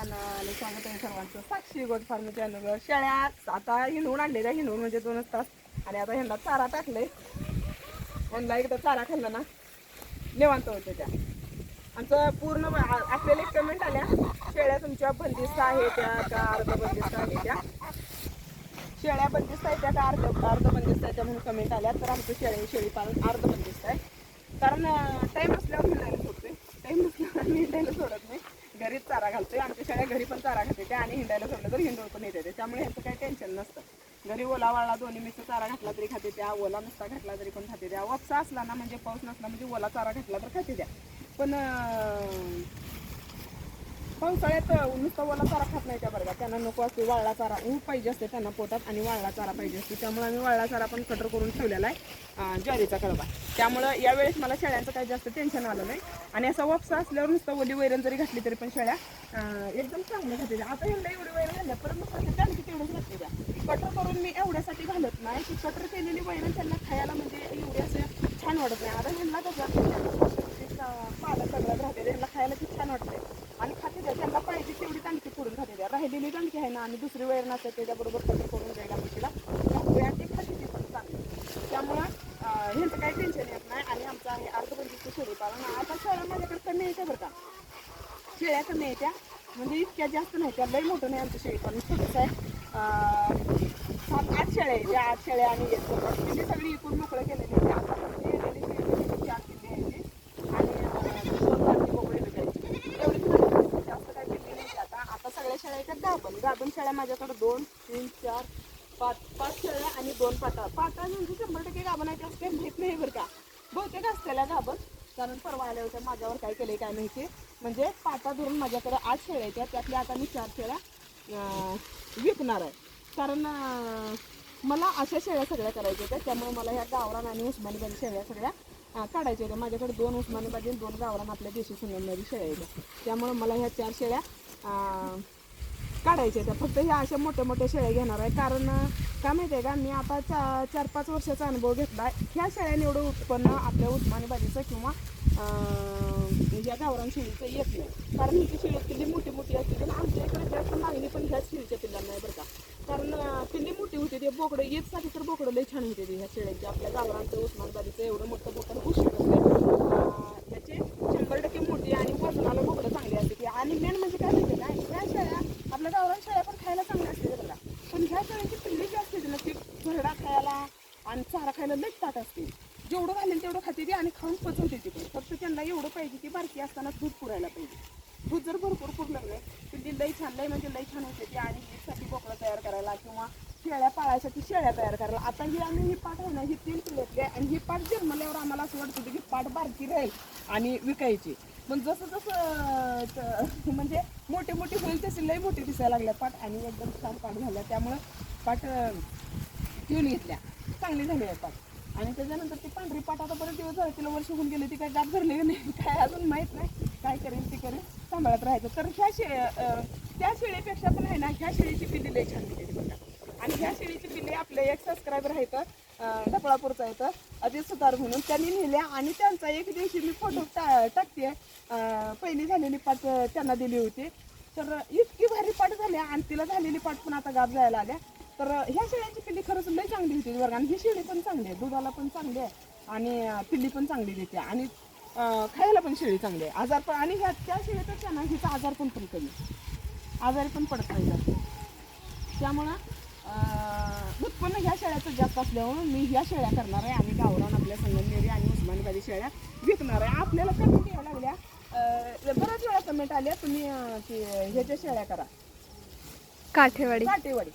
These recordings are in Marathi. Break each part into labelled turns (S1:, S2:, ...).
S1: सर्वांना आणि स्वागत आहे सर्वांचं. साक्षी गोट फार्म चॅनलवर शेळ्या आता हिंडवून आणलेल्या हिंडवून म्हणजे दोनच तास. आणि आता ह्यांना चारा टाकले ह्यांना एकदा चारा खाल्ला ना. निवांत होते त्या. आमचं पूर्ण आ- आपल्याला एक कमेंट आल्या. शेळ्या तुमच्या बंदिस्त आहे त्या का अर्ध बंदिस्त आहे त्या. शेळ्या बंदिस्त आहे त्या का अर्ध अर्ध बंदिस्त आहे त्या म्हणून कमेंट आल्या. तर आमचं शेळी शेळी पालन अर्ध बंदिस्त आहे. कारण टाईम असल्यावर हिंडायला सोडते टाईम नसल्यावर मी हिंडायला सोडत नाही. घरीच चारा घालतोय. आमच्या शाळा घरी पण चारा खाते त्या आणि हिंडायला सोडलं तर हिंडून पण येते त्यामुळे ह्याचं काही टेन्शन नसतं. घरी ओला वाळला दोन्ही मिक्स चारा घातला तरी खाते त्या. ओला नुसता घातला तरी पण खाते त्या. वापसा असला ना म्हणजे पाऊस नसला म्हणजे ओला चारा घातला तर खाते द्या पण पावसाळ्यात नुसता ओला चारा खात नाही त्या बरं त्यांना नको असते वाळला चारा. ऊन पाहिजे असते त्यांना पोटात आणि वाळला चारा पाहिजे असते. त्यामुळे आम्ही वाळला चारा पण कटर करून ठेवलेला आहे. ज्वारीचा कळवा त्यामुळं यावेळेस मला शेळ्यांचं काही जास्त टेन्शन आलं नाही. आणि असा वापसा असल्यावर नुसतं ओली वैरण जरी घातली तरी पण शेळ्या एकदम चांगल्या खाते आता एवढ्या एवढी वैरण घालल्या परंतु त्यांची तेवढंच घातली द्या कटर करून मी एवढ्यासाठी घालत नाही की कटर केलेली वैरण त्यांना खायला म्हणजे एवढी असं छान वाटत नाही. आता ह्यांना कसं पालक सगळ्यात राहते त्यांना खायला खूप छान वाटते आणि त्यांना पाहिजे तेवढी दणकी फोडून घातली द्या राहिलेली दणकी आहे ना आणि दुसरी वेळ नसेल त्याच्याबरोबर कसं करून द्यायला म्हशीला टाकूया ती खाते पण चांगली त्यामुळं ह्यांचं काही टेन्शन येत नाही आणि आमचं आहे अर्धबंदीचं शेळी ना आता शेळ्या माझ्याकडे कमी येत्या बरं का. शेळ्या कमी येत्या म्हणजे इतक्या जास्त नाही त्या लई मोठं नाही आमचं शेळी पण छोटंच आहे. सात आठ शेळ्या आहे त्या आठ शेळ्या आणि म्हणजे सगळी इकून मोकळं केलेली आहे आता म्हणजे गेलेली शेळी चार किल्ले यायची आणि अं, दोन बारकी बोकडे विकायची एवढीच माझ्याकडे जास्त काही किल्ले नाही आता आता सगळ्या शेळ्या येतात गाभण गाभण शेळ्या माझ्याकडे दोन तीन चार पाच. पाच शेळ्या आणि दोन पाता पाटा म्हणजे शंभर टक्के गाभण आहे असते माहीत नाही बरं का. बहुतेक असलेल्या गाभण. कारण परवा आल्या होत्या माझ्यावर काय केलं काय माहिती. म्हणजे पाटा धरून माझ्याकडे आठ शेळ्या येत्या त्यातल्या आता मी चार शेळ्या विकणार आहे. कारण मला अशा शेळ्या सगळ्या करायच्या होत्या. त्यामुळे मला ह्या गावरान आणि उस्मानीबाजी शेळ्या सगळ्या काढायच्या होत्या. माझ्याकडे दोन उस्मानीबाजी आणि दोन गावरान आपल्या देशी संगमनेरी शेळ्या येत्या त्यामुळे मला ह्या चार शेळ्या काढायच्या त्या. फक्त ह्या अशा मोठ्या मोठ्या शेळ्या घेणार आहे. कारण काय माहिती आहे का मी आता चा चार पाच वर्षाचा अनुभव घेतला आहे. ह्या शेळ्याने एवढं उत्पन्न आपल्या उस्मानीबादीचं किंवा ज्या या गावरान शेळीचं येत नाही. कारण ही शेळी पिल्ली मोठी मोठी असते. पण आमच्या इकडे जास्त मागणी पण ह्याच शेळीच्या पिल्लांना नाही बरं का. कारण पिल्ली मोठी होते. ते बोकडं येतसाठी तर बोकडं लई छान होते ते ह्या शेळ्यांचे. आपल्या गावरांचं उस्मानबाजीचं एवढं मोठं बोकड होऊ शकत नाही त्याचे शंभर टक्के मोठी आणि वजनाला बोकडं चांगली असते ती. आणि मेन म्हणजे काय माहिती काय ह्या शेळ्या आपल्या गावरान शेळ्या पण खायला चांगल्या असते बघा पण ह्या शेळ्यांची पिल्ली जी असते ना ती भरडा खायला आणि चारा खायला लई ताट असते. जेवढं घालेल तेवढं खाते ती आणि खाऊन पचवते ती. पण फक्त त्यांना एवढं पाहिजे की बारकी असताना दूध पुरायला पाहिजे. दूध जर भरपूर पुरलं नाही ती लई छान लई म्हणजे लई छान होते ती आणि हीसाठी बोकडं तयार करायला किंवा शेळ्या पाळायसाठी शेळ्या तयार करायला. आता ही आम्ही ही पाठ आहे ना ही तीन पिल्लेतली आहे आणि ही पाठ जन्मल्यावर आम्हाला असं वाटतं की पाठ बारकी राहील आणि विकायची. पण जसं जसं त- म्हणजे मोठे मोठे होईल तसे लई मोठी दिसायला लागल्या पाठ आणि एकदम छान पाठ झाल्या. त्यामुळं पाठ अं, घेऊन घेतल्या. चांगली झाली आहे पाठ आणि त्याच्यानंतर ती पांढरी पाठ आता बरेच दिवस झाले तिला वर्ष होऊन गेले ती काय गात भरली नाही. काय अजून माहीत नाही. काय करेल ती करेल. सांभाळत राहायचं. तर ह्या शे अं, त्या शेळीपेक्षा पण आहे ना ह्या शेळीची पिल्ली लई छान निघते बघा. आणि ह्या शेळीची पिल्ली आपले एक सबस्क्रायबर आहेत ढपळापूरचा येतं अजित सुतार म्हणून. त्यांनी लिहिल्या आणि त्यांचा एक दिवशी मी फोटो टा टाकते. पहिली झालेली पाठ त्यांना दिली होती. तर इतकी भारी पाठ झाल्या आणि तिला झालेली पाठ पण आता गाब जायला आल्या. तर ह्या शेळ्यांची पिल्ली खरंच लई चांगली होती वर्ग आणि ही शेळी पण चांगली आहे. दुधाला पण चांगली आहे. आणि पिल्ली पण चांगली देते. आणि खायला पण शेळी चांगली आहे. आजार पण आणि ह्या त्या शेळीपेक्षा ना हिचा आजार पण पण कमी. आजारी पण पडत नाही त्यामुळं उत्पन्न ह्या शेळ्याचं जास्त असल्यामुळं मी ह्या शेळ्या करणार आहे. आणि गावरान आपल्या संगमनेरी आणि उस्मानाबादी शेळ्या विकणार आहे. आपल्याला कमेंट यायला लागल्या. बऱ्याच वेळा कमेंट आल्या. तुम्ही ह्याच्या शेळ्या करा.
S2: काठेवाडी.
S1: काटेवाडी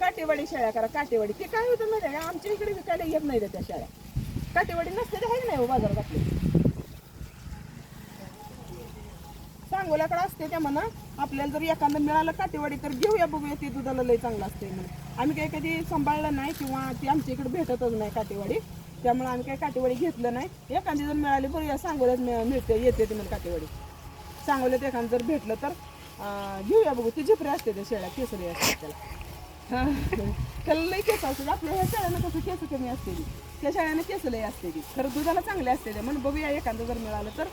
S1: काटेवाडी शेळ्या करा. काटेवाडी ते काय होतं माहिती आहे आमच्या इकडे विकायला येत नाही त्या शेळ्या. काटेवाडी नसते ते आहे नाही हो बाजारात आपले. सांगोल्याकडे असते त्या म्हणा. आपल्याला जर एखादं मिळालं काटेवाडी तर घेऊया बघूया. ते दुधाला लय चांगलं असते म्हणून. आम्ही काही कधी सांभाळलं नाही किंवा ती आमच्या इकडे भेटतच नाही काटेवाडी. त्यामुळे आम्ही काही काटेवाडी घेतलं नाही. एखादी जर मिळाली बघूया सांगोल्यात मिळते येते ती म्हणून काटेवाडी. सांगोल्यात एखादं जर भेटलं तर घेऊया बघू. ती झिपरे असते त्या शेळ्या केसरी असतात त्याला. त्याला लई केस असते आपल्या ह्या शेळ्यांना कसं केस कमी असते ती. त्या शाळेनं केस लई असते ती. खरं दुधाला चांगले असते ते. म्हणून बघूया एखादं जर मिळालं तर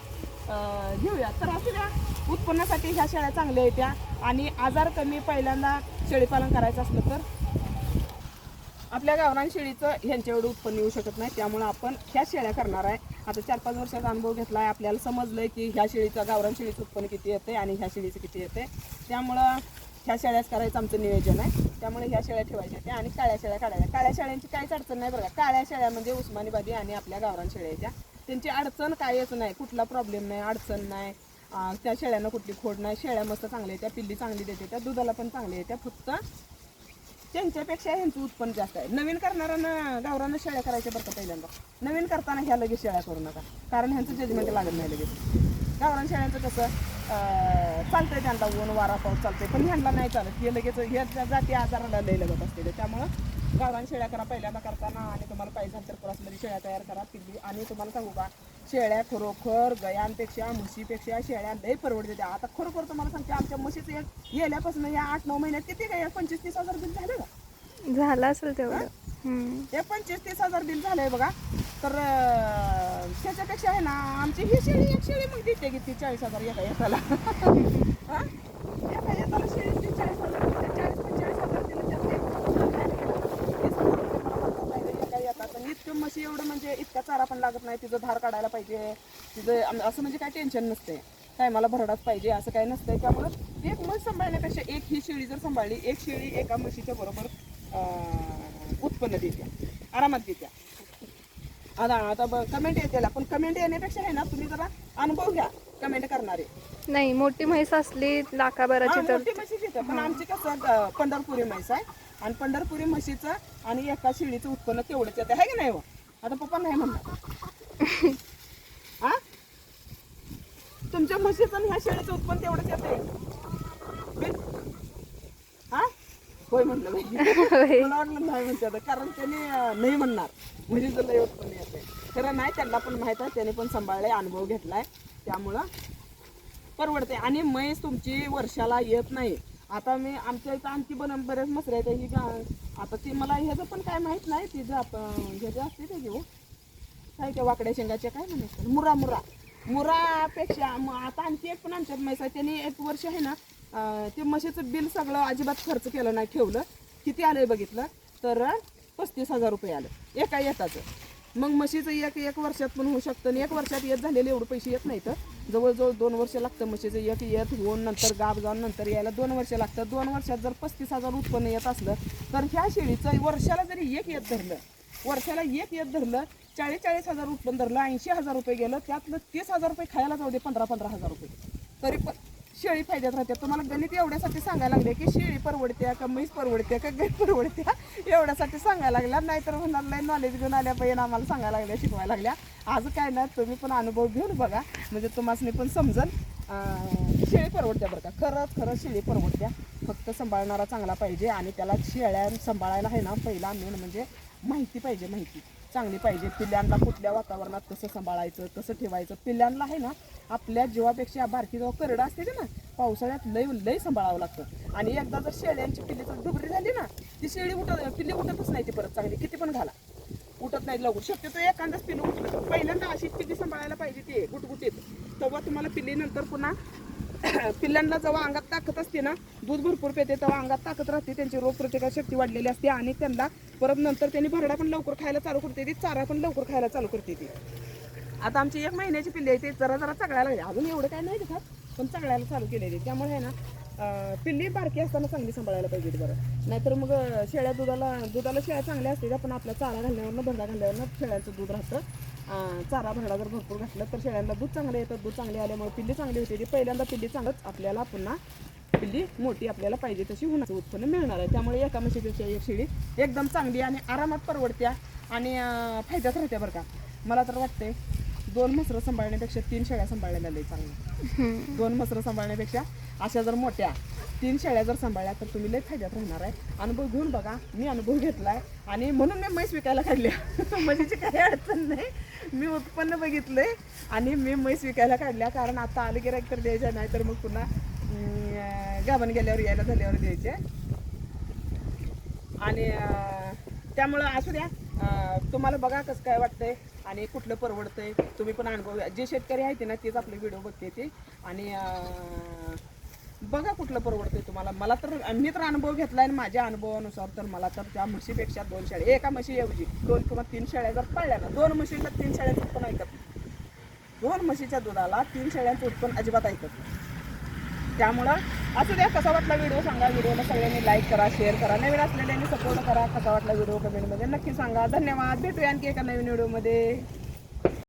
S1: घेऊया. तर असू द्या उत्पन्नासाठी ह्या शेळ्या चांगल्या येत्या आणि आजार कमी पहिल्यांदा शेळीपालन करायचं असलं तर आपल्या गावरान शेळीचं ह्यांच्या एवढं उत्पन्न येऊ शकत नाही. त्यामुळे आपण ह्या शेळ्या करणार आहे. आता चार पाच वर्षाचा अनुभव घेतला आहे आपल्याला समजलंय की ह्या शेळीचं गावरान शेळीचं उत्पन्न किती येते आणि ह्या शेळीचं किती येते त्यामुळं ह्या शेळ्याच करायचं आमचं नियोजन आहे. त्यामुळे ह्या शेळ्या ठेवायच्या त्या आणि काळ्या शेळ्या काढायच्या काळ्या शेळ्यांची काहीच अडचण नाही बघा काळ्या शेळ्या म्हणजे उस्मानीबादी आणि आपल्या गावरान शेळ्याच्या त्यांची अडचण कायच नाही. कुठला प्रॉब्लेम नाही अडचण नाही. त्या शेळ्यांना कुठली खोड नाही. शेळ्या मस्त चांगल्या येत्या पिल्ली चांगली देते त्या. दुधाला पण चांगल्या येत्या फक्त त्यांच्यापेक्षा ह्यांचं उत्पन्न जास्त आहे. नवीन करणाऱ्यांना गावरांना शेळ्या करायच्या बरं का पहिल्यांदा. नवीन करताना ह्या लगेच शेळ्या करू नका. कारण ह्यांचं जजमेंट लागत नाही लगेच. गावरान शेळ्यांचं कसं चालतंय त्यांना ऊन वारा पाऊस चालतंय पण ह्यांना नाही चालत. हे लगेच ह्या जाती आजाराला लय लगत असते. त्यामुळं गावरान शेळ्या करा पहिल्यांदा करताना आणि तुम्हाला पाहिजे तर क्रॉसमध्ये शेळ्या तयार करा पिल्ली. आणि तुम्हाला सांगू का शेळ्या खरोखर गयांपेक्षा म्हशीपेक्षा शेळ्या लय परवडते त्या. आता खरोखर तुम्हाला सांगते आमच्या म्हशीचं एक गेल्यापासून या आठ नऊ महिन्यात किती काय पंचवीस तीस हजार बिल झालं का
S2: झालं असेल तेवढं.
S1: हे? पंचवीस तीस हजार बिल झालंय बघा. तर त्याच्यापेक्षा आहे ना आमची ही शेळी एक शेळी मग देते किती चाळीस हजार एका हा? एका येताला शेळी ती चाळीस हजार देते. चाळीस पंचेचाळीस हजार दिले त्यात एक तीस हजार रुपये मला म्हणतात नाही रे, एका येतात. आणि इतकं म्हशी एवढं इतका चारा पण लागत नाही तिचं धार काढायला पाहिजे. तिचं असं म्हणजे काय टेन्शन नसते. टायमाला भरडाच पाहिजे असं काही नसतंय. त्यामुळं एक म्हस सांभाळण्यापेक्षा एक ही शेळी जर सांभाळली एक शेळी एका म्हशीच्या बरोबर उत्पन्न देते आरामात देत्या. आता आता कमेंट येते पण कमेंट येण्यापेक्षा आहे ना तुम्ही जरा अनुभव घ्या. कमेंट करणारे.
S2: नाही मोठी म्हैस असली लाखाभराची
S1: मोठी म्हशी देतं पण आमची कसं पंढरपुरी म्हैस आहे. आणि पंढरपुरी म्हशीचं आणि एका शेळीचं उत्पन्न तेवढंच येतं. आहे की नाही हो? आता पप्पा नाही म्हणणार. हा तुमच्या म्हशीचं आणि ह्या शेळीचं उत्पन्न तेवढंच येते हा होय म्हणलं. मला वाटलं नाही म्हणते आता कारण त्याने नाही म्हणणार. म्हणजे तुला एवढं पण येते खरं नाही त्यांना पण माहीत आहे त्याने पण सांभाळलाय अनुभव घेतलाय. त्यामुळं परवडते आणि म्हैस तुमची वर्षाला येत नाही. आता मी आमच्या इथं आणखी बन बरेच मसरे आहेत ही गा- आता ती मला ह्याचं पण काय माहीत नाही ती जा ह्याचं असते ते घेऊ. काय त्या वाकड्या शेंगाच्या काय म्हणायचं मुरा मुरा. मुरापेक्षा म- आता आणखी एक पण आमच्यात म्हैस आहे. त्यांनी एक वर्ष आहे ना अं, ते म्हशीचं बिल सगळं अजिबात खर्च केलं नाही ठेवलं. किती आलंय बघितलं? तर पस्तीस हजार रुपये आलं. एका येताचं. मग म्हशीचं एक एक वर्षात पण होऊ शकतं आणि एक वर्षात येत झालेले एवढे पैसे येत नाहीत. जवळजवळ दोन वर्ष लागतं म्हशीचं. एक येत होऊन नंतर गाब जाऊन नंतर यायला दोन वर्ष लागतं. दोन वर्षात जर पस्तीस हजार उत्पन्न येत असलं तर ह्या शेळीचं वर्षाला जरी एक येत धरलं वर्षाला एक येत धरलं चाळीस चाळीस हजार उत्पन्न धरलं ऐंशी हजार रुपये गेलं त्यातलं तीस हजार रुपये खायला जाऊ दे पंधरा पंधरा हजार रुपये. तरी पण शेळी फायद्यात राहते. तुम्हाला गणित एवढ्यासाठी सांगायला लागले की शेळी परवडत्या का म्हैस परवडत्या का गाय परवडत्या एवढ्यासाठी सांगायला लागल्या. नाहीतर म्हणणार नाही नॉलेज घेऊन आल्या पाहिजे आम्हाला सांगायला लागल्या शिकवायला लागल्या. आज काय नाही तुम्ही पण अनुभव घेऊन बघा. म्हणजे तुम्हाला पण समजल. शेळी परवडत्या बरं का? खरंच खरंच शेळी परवडत्या. फक्त सांभाळणारा चांगला पाहिजे आणि त्याला शेळ्या सांभाळायला आहे ना पहिला मेन म्हणजे माहिती पाहिजे माहिती. चांगली पाहिजे. पिल्ल्यांना कुठल्या वातावरणात कसं सांभाळायचं कसं ठेवायचं? पिल्ल्यांना आहे ना आपल्या जीवापेक्षा बारकी जेव्हा करडं असते ना पावसाळ्यात लय लय सांभाळावं लागतं. आणि एकदा जर शेळ्यांची पिल्ली जर डुबरी झाली ना ती शेळी उठत पिल्ली उठतच नाही ती परत चांगली. किती पण घाला. उठत नाही लवकर. शक्यतो एखादाच पिल्लू उठलं पहिल्यांदा अशी पिल्ली सांभाळायला पाहिजे ती गुटगुटीत. तेव्हा तुम्हाला पिल्ली नंतर पुन्हा पिल्लांना जेव्हा अंगात ताकद असते ना दूध भरपूर पेते तेव्हा अंगात ताकद राहते त्यांची रोगप्रतिकार शक्ती वाढलेली असते आणि त्यांना परत नंतर त्यांनी भरडा पण लवकर खायला चालू करते ती चारा पण लवकर खायला चालू करते ती. आता आमची एक महिन्याची पिल्ली आहे ते जरा जरा चगळायला लागली. अजून एवढं काय नाही खात पण चगळायला चालू केलेली त्यामुळे आहे ना पिल्ली बारकी असताना चांगली सांभाळायला पाहिजे बरं. नाहीतर मग शेळ्या दुधाला दुधाला शेळ्या चांगल्या असतील पण आपला चारा घालण्यावरनं भरडा घालण्यावरनं शेळ्यांचं दूध राहतं. चारा भरडा जर भरपूर घातलं तर शेळ्यांना दूध चांगलं येतं दूध चांगले आल्यामुळे पिल्ली चांगली होते. ती पहिल्यांदा पिल्ली चांगलंच आपल्याला पुन्हा पिल्ली मोठी आपल्याला पाहिजे तशी होणार उत्पन्न मिळणार आहे. त्यामुळे एका म्हशीपेक्षा एक शेळी एकदम चांगली आणि आरामात परवडत्या आणि फायद्यात राहत्या बरं का. मला तर वाटतंय दोन म्हसरं सांभाळण्यापेक्षा तीन शेळ्या सांभाळलेल्या लई
S2: हम्म.
S1: दोन म्हसरं सांभाळण्यापेक्षा अशा जर मोठ्या तीन शेळ्या जर सांभाळल्या तर तुम्ही लई फायद्यात राहणार आहे. अनुभव घेऊन बघा मी अनुभव घेतलाय. आणि म्हणून मी म्हैस विकायला काढल्या. म्हशीची काही अडचण नाही. मी उत्पन्न बघितलंय आणि मी म्हैस विकायला काढल्या. कारण आता आलं गिरायक तर द्यायच्या नाही तर मग पुन्हा गाभण गेल्यावर यायला झाल्यावर द्यायचे. आणि त्यामुळं असू द्या. तुम्हाला बघा कसं काय वाटतंय आणि कुठलं परवडतंय. तुम्ही पण अनुभव घ्या. जे शेतकरी आहेत ना तेच आपले व्हिडिओ बघते ते. आणि बघा कुठलं परवडतंय तुम्हाला. मला तर मी तर अनुभव घेतलाय आणि माझ्या अनुभवानुसार तर मला तर त्या म्हशीपेक्षा दोन शाळे एका म्हशीऐवजी दोन किंवा तीन शाळ्या जर पडल्या ना दोन म्हशीला तीन शाळ्यांचं उत्पन्न ऐकत दोन म्हशीच्या दुधाला तीन शाळ्यांचं उत्पन्न अजिबात ऐकत त्यामुळं असू द्या कसा वाटला व्हिडिओ सांगा. व्हिडिओला सगळ्यांनी लाईक करा शेअर करा. नवीन असलेल्यांनी सपोर्ट करा. कसा वाटला व्हिडिओ कमेंटमध्ये नक्की सांगा. धन्यवाद. भेटूया आणखी एका नवीन व्हिडिओमध्ये